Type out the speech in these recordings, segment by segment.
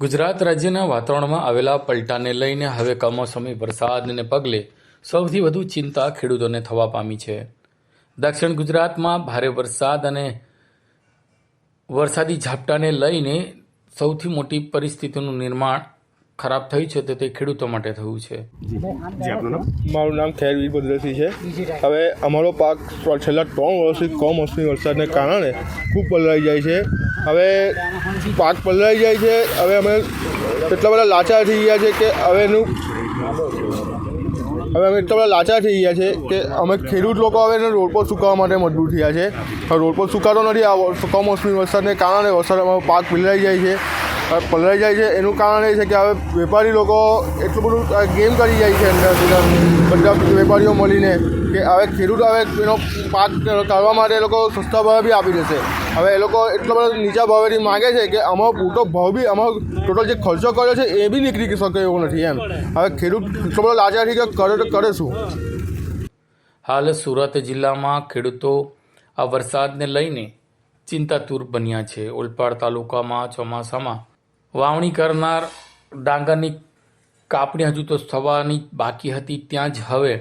ગુજરાત રાજ્યના વાતાવરણમાં આવેલા પલટાને લઈને હવે કમોસમી વરસાદને પગલે સૌથી વધુ ચિંતા ખેડૂતોને થવા પામી છે. દક્ષિણ ગુજરાતમાં ભારે વરસાદ અને વરસાદી ઝાપટાને લઈને સૌથી મોટી પરિસ્થિતિનું નિર્માણ ખરાબ થઈ છે તો તે ખેડૂતો માટે થયું છે. મારું નામ ખેરવીર ભદ્રસિંહ છે. હવે અમારો પાક છેલ્લા ત્રણ વર્ષથી કમોસમી વરસાદને કારણે ખૂબ પલળાઈ જાય છે. હવે પાક પલળાઈ જાય છે. હવે અમે એટલા બધા લાચાર થઈ ગયા છે કે હવે એનું હવે અમે એટલા બધા લાચાર થઈ ગયા છે કે અમે ખેડૂત લોકો હવે એને રોડ પર સુકાવવા માટે મજબૂર થયા છે. હવે રોડ પર સુકાતો નથી આ કમોસમી વરસાદને કારણે વરસાદ અમારો પાક પલળાઈ જાય છે. હવે પલળાઈ જાય છે. એનું કારણ એ છે કે હવે વેપારી લોકો એટલું બધું ગેમ કરી જાય છે અંદર અંદર બધા વેપારીઓ મળીને કે હવે ખેડૂત હવે એનો પાક કાઢવા માટે એ લોકો સસ્તા ભાવે બી આપી દેશે. હવે એ લોકો એટલો બધો નીચા ભાવેથી માગે છે કે અમારો પૂરતો ભાવ બી અમારો ટોટલ જે ખર્ચો કર્યો છે એ બી નીકળી શકે એવું નથી એમ. હવે ખેડૂત એટલો બધો લાચાર કે કરે તો કરે શું? હાલ સુરત જિલ્લામાં ખેડૂતો આ વરસાદને લઈને ચિંતાતુર બન્યા છે. ઓલપાડ તાલુકામાં ચોમાસામાં વાવણી કરનાર ડાંગરની કાપણી હજુ તો થવાની બાકી હતી ત્યાં જ હવે.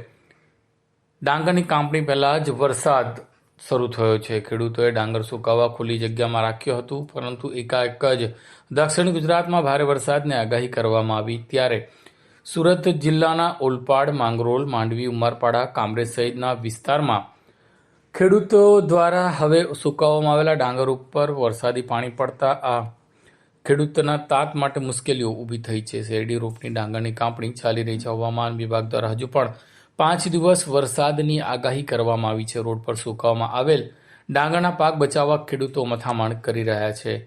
ડાંગરની કાપણી પહેલાં જ વરસાદ શરૂ થયો છે. ખેડૂતોએ ડાંગર સુકાવવા ખુલ્લી જગ્યામાં રાખ્યું હતું, પરંતુ એકાએક જ દક્ષિણ ગુજરાતમાં ભારે વરસાદની આગાહી કરવામાં આવી ત્યારે સુરત જિલ્લાના ઓલપાડ માંગરોલ માંડવી, ઉમરપાડા, કામરેજ સહિતના વિસ્તારમાં ખેડૂતો દ્વારા હવે સુકાવવામાં આવેલા ડાંગર ઉપર વરસાદી પાણી પડતા આ ખેડૂતોના તાત માટે મુશ્કેલીઓ ઊભી થઈ છે. શેરડી રોપની ડાંગરની કાપણી ચાલી રહી છે. હવામાન વિભાગ દ્વારા હજુ પણ પાંચ દિવસ વરસાદની આગાહી કરવામાં આવી છે. રોડ પર સુકાવવામાં આવેલ ડાંગરના પાક બચાવવા ખેડૂતો મથામણ કરી રહ્યા છે.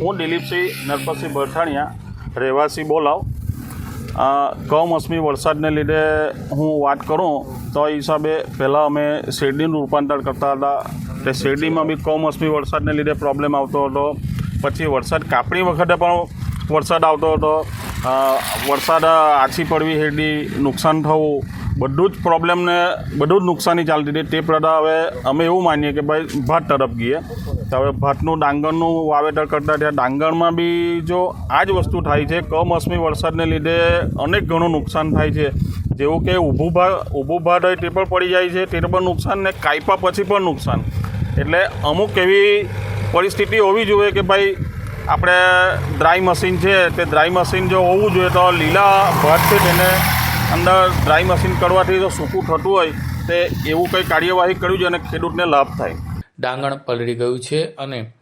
હું દિલીપસિંહ નરપતસિંહ બરઠાણિયા રહેવાસી બોલાવ. કમોસમી વરસાદને લીધે હું વાત કરું તો હિસાબે પહેલાં અમે શેરડીનું રૂપાંતર કરતા હતા. તે શેરડીમાં બી કમોસમી વરસાદને લીધે પ્રોબ્લેમ આવતો હતો. પછી વરસાદ કાપણી વખતે પણ વરસાદ આવતો હતો. વરસાદ આછી પડવી, હેડી નુકસાન થવું, બધું જ પ્રોબ્લેમને, બધું જ નુકસાની ચાલતી હતી. તે પ્રદા હવે અમે એવું માનીએ કે ભાઈ ભાત તરફ ગઈએ. તો હવે ભાતનું, ડાંગરનું વાવેતર કરતા ત્યાં ડાંગરમાં બી જો આ જ વસ્તુ થાય છે, કમોસમી વરસાદને લીધે અનેક ઘણું નુકસાન થાય છે. જેવું કે ઊભું ભા, ઊભું ભાત હોય તે પણ પડી જાય છે, તે પણ નુકસાન ને કાયપા પછી પણ નુકસાન. એટલે અમુક એવી પરિસ્થિતિ હોવી જોઈએ કે ભાઈ આપણે ડ્રાય મશીન છે તે ડ્રાય મશીન જો હોવું જોઈએ તો લીલા ભાત છે તેને અંદર ડ્રાય મશીન કરવાથી જો સૂકું થતું હોય, તે એવું કંઈ કાર્યવાહી કરવી જોઈએ અને ખેડૂતને લાભ થાય. ડાંગણ પલળી ગયું છે અને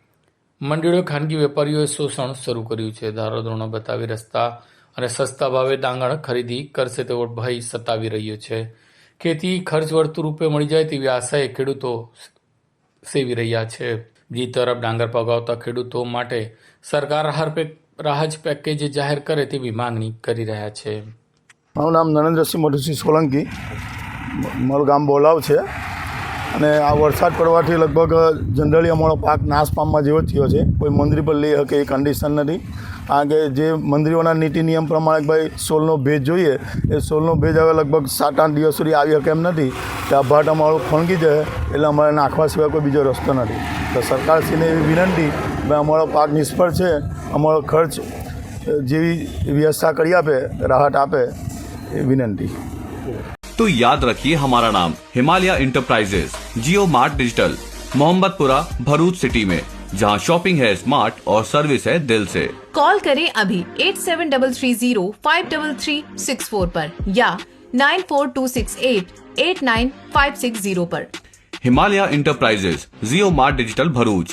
મંડળીઓ, ખાનગી વેપારીઓએ શોષણ શરૂ કર્યું છે. ધારાધોરણો બતાવી રસ્તા અને સસ્તા ભાવે ડાંગણ ખરીદી કરશે તેવો ભય સતાવી રહ્યો છે. ખેતી ખર્ચ વળતું રૂપે મળી જાય તેવી આશાએ ખેડૂતો સેવી રહ્યા છે. બીજી તરફ ડાંગર પગાવતા ખેડૂતો માટે સરકાર રાહત પેક રાહત પેકેજ જાહેર કરે તેવી માંગણી કરી રહ્યા છે. મારું નામ નરેન્દ્રસિંહ મધુસિંહ સોલંકી. મારું ગામ બોલાવ છે. અને આ વરસાદ પડવાથી લગભગ જનરલી અમારો પાક નાશ પામવા જેવો થયો છે. કોઈ મંદિર પર લઈ શકે એ કન્ડિશન નથી. કારણ કે જે મંદિરોના નીતિ નિયમ પ્રમાણે ભાઈ સોલનો ભેજ જોઈએ, એ સોલનો ભેજ હવે લગભગ સાત આઠ દિવસ સુધી આવી શકે એમ નથી. કે આ ભાટ અમારો ફણગી જાય, એટલે અમારે નાખવા સિવાય કોઈ બીજો રસ્તો નથી. તો સરકારશ્રીને એવી વિનંતી ભાઈ અમારો પાક નિષ્ફળ છે અમારો ખર્ચ જેવી વ્યવસ્થા કરી આપે રાહત આપે એ વિનંતી तो याद रखिए हमारा नाम Himalaya enterprises Jio mart digital Mohammadpura Bharuch city में जहां शॉपिंग है स्मार्ट और सर्विस है दिल से कॉल करें अभी eight seven double three zero five double three six four पर या nine four two six eight eight nine five six zero पर Himalaya enterprises Jio Mart digital Bharuch